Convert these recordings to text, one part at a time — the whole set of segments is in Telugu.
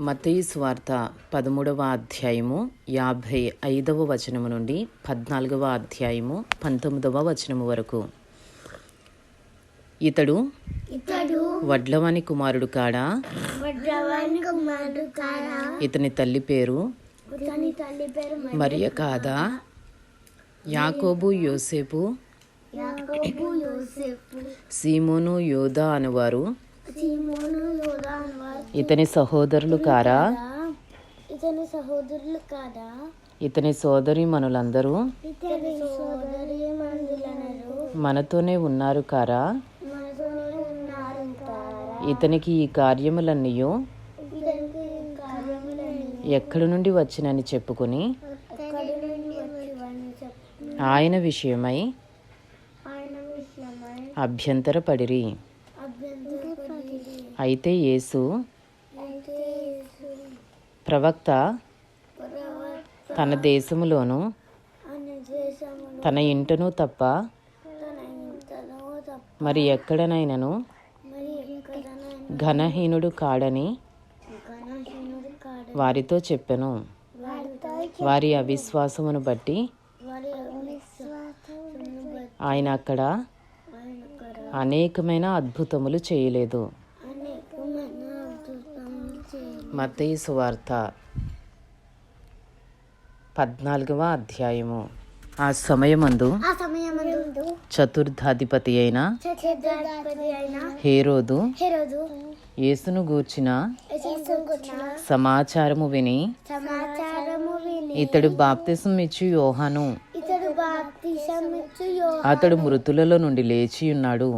మతయి స్వార్త పదమూడవ అధ్యాయము యాభై ఐదవ వచనము నుండి పద్నాలుగవ అధ్యాయము పంతొమ్మిదవ వచనము వరకు. ఇతడు వడ్లవాని కుమారుడు కాడా? ఇతని తల్లి పేరు మరియ కాదా? యాకోబు యోసేపు. సీమోను యోధా అనువారు. ఇతని సహోదరులు కారా? ఇతని సహోదరులు కాదా? ఇతని సోదరి మనులందరూ? మనతోనే ఉన్నారు కారా? కారా? ఇతనికి ఈ కార్యములన్నీయు? ఇతనికి కార్యములని ఎక్కడి నుండి వచ్చినని చెప్పుకుని? ఆయన విషయమై? అభ్యంతరపడిరి. అభ్యంతరపడి అయితే యేసు ప్రవక్త తన దేశములోను తన ఇంటను తప్ప మరి ఎక్కడనైనను ఘనహీనుడు కాడని వారితో చెప్పెను. వారి అవిశ్వాసమును బట్టి ఆయన అక్కడ అనేకమైన అద్భుతములు చేయలేదు. మత్తయి సువార్త పద్నాలుగవ అధ్యాయము. ఆ సమయమందు చతుర్థాధిపతి అయిన హేరోదు యేసును గూర్చిన సమాచారము విని ఇతడు బాప్తిసం ఇచ్చి యోహాను. అతడు మృతులలో నుండి లేచి ఉన్నాడు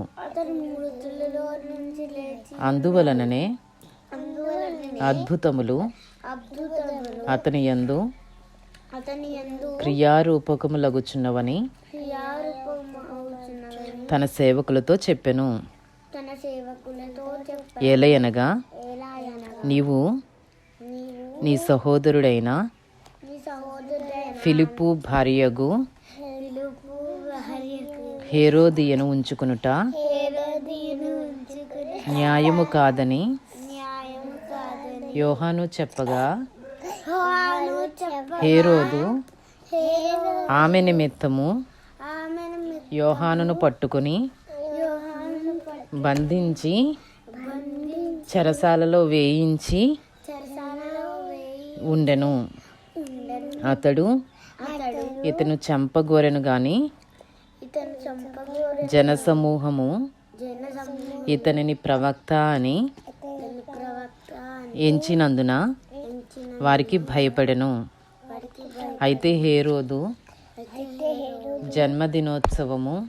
అందువలననే అందువలన అద్భుతములు అతని యందు క్రియారూపకములగుచున్నవని తన సేవకులతో చెప్పెను. ఏలయనగా నీవు నీ సహోదరుడైన ఫిలిప్పు భార్యగు హేరోదియను ఉంచుకునుట న్యాయము కాదని యోహాను చెప్పగా హేరోదు హేరో ఆమె నిమిత్తము యోహానును పట్టుకుని బంధించి చెరసాలలో వేయించి ఉండెను. అతడు ఇతను చంపగోరెను గాని జనసమూహము జన సమూహం ఇతనిని ప్రవక్త అని ఎంచినందున ఎంచిన వారికి భయపడెను. అయితే హేరోదు జన్మదినోత్సవము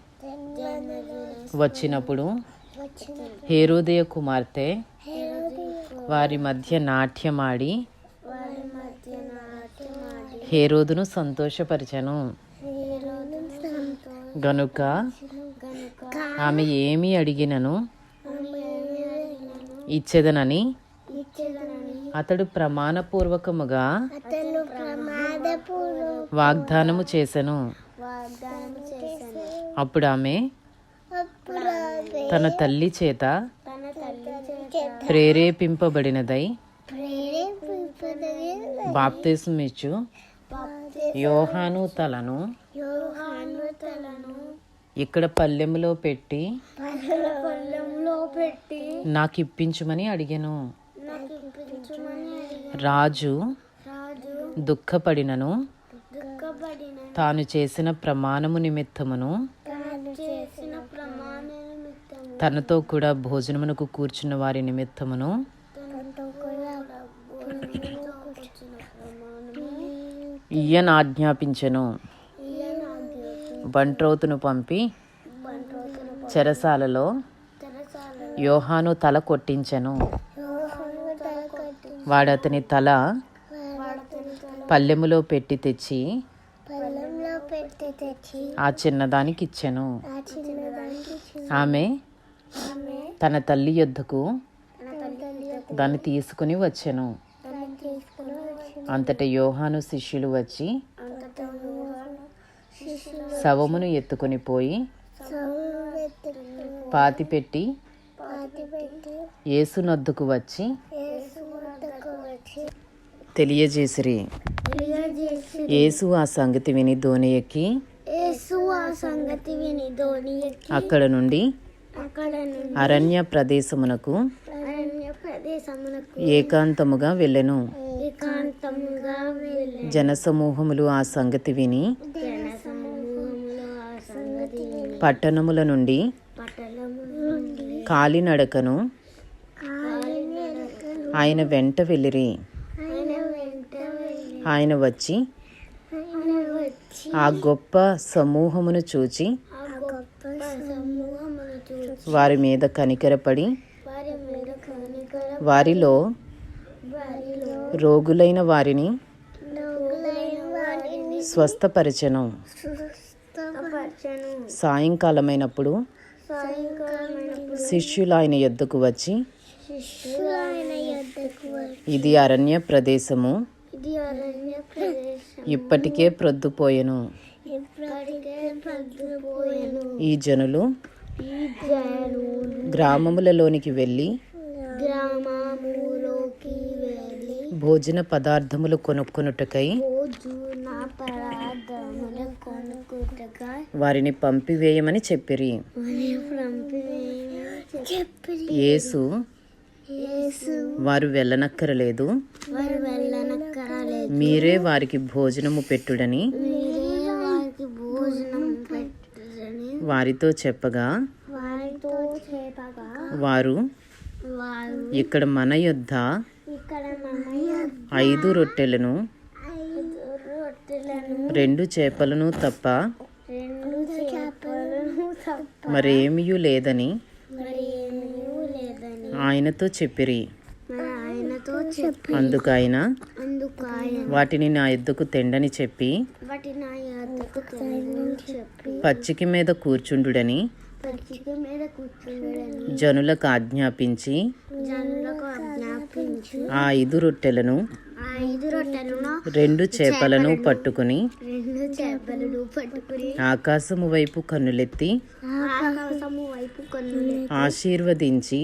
వచ్చినప్పుడు వచ్చిన హేరోదయ కుమార్తె వారి మధ్య నాట్యమాడి హేరోదును సంతోషపరిచెను. గనుక ఆమె ఏమి అడిగినను ఇచ్చేదనని అతడు ప్రమాణపూర్వకముగా వాగ్దానము చేసెను. చేశాను అప్పుడు ఆమె తన తల్లి చేత ప్రేరేపింపబడినదై బాప్తిస్మిచ్చు యోహాను తలను ఇక్కడ పల్లెములో పెట్టి నాకు ఇప్పించుమని అడిగాను. రాజు దుఃఖపడినను. దుఃఖపడిన తాను చేసిన ప్రమాణము నిమిత్తమును. తనతో కూడా భోజనమునకు కూర్చున్న వారి నిమిత్తమును. ఈయన ఆజ్ఞాపించెను. బంట్రోతును పంపి చెరసాలలో యోహాను తల కొట్టించెను. వాడతని తల పల్లెములో పెట్టి తెచ్చి ఆ చిన్నదానికి ఇచ్చెను. ఆమె తన తల్లి యొద్దకు దాన్ని తీసుకుని వచ్చెను. అంతట యోహాను శిష్యులు వచ్చి శవమును ఎత్తుకొని పోయి పాతిపెట్టి యేసునొద్దకు వద్దకు వచ్చి తెలియజేసిరి. తెలియజేసి యేసు ఆ సంగతి విని ధోని ఎక్కి అక్కడ నుండి అరణ్య ప్రదేశమునకు ఏకాంతముగా వెళ్ళెను. జనసమూహములు ఆ సంగతి విని జన సమూహములో ఆ సంగతి విని పట్టణముల నుండి కాలినడకను ఆయన వెంట వెళ్ళిరి. ఆయన వచ్చి ఆ గొప్ప సమూహమును చూచి వారి మీద కనికరపడి వారిలో రోగులైన వారిని స్వస్థపరచెను. సాయంకాలమైనప్పుడు శిష్యులు ఆయన యొద్దకు వచ్చి ఇది అరణ్య ప్రదేశము. ఇప్పటికే ప్రొద్దుపోయెను. ఈ జనులు గ్రామములలోనికి వెళ్ళి భోజన పదార్థములు కొనుక్కొనుటకై వారిని పంపివేయమని చెప్పిరి. యేసు వారు వెళ్ళనక్కరలేదు. మీరే వారికి భోజనము పెట్టుడని? వారితో చెప్పగా వారు ఇక్కడ మన యొద్ద మన ఐదు రొట్టెలను రెండు చేపలను తప్ప మరేమీ లేదని ఆయనతో చెప్పిరి. ఆయనతో చెప్పి. అందుకు ఆయన అందుకు ఆయన వాటిని నా ఎద్దుకు తెండని చెప్పి పచ్చిక మీద కూర్చుండుడని పచ్చిక మీద కూర్చుండని జనులకు ఆజ్ఞాపించి జనులకు ఆజ్ఞాపించి ఆ ఐదు రొట్టెలను ఆ ఐదు రొట్టెలను రెండు చేపలను పట్టుకుని రెండు చేపలను పట్టుకుని ఆకాశము వైపు కన్నులెత్తి ఆశీర్వదించి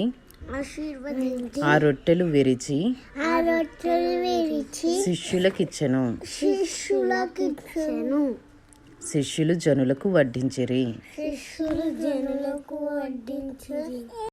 ఆ రొట్టెలు విరిచి ఆ రొట్టెలు విరిచి శిష్యులకిచ్చెను. శిష్యులకు ఇచ్చెను శిష్యులు జనులకు వడ్డించిరి. శిష్యులు జనులకు వడ్డించి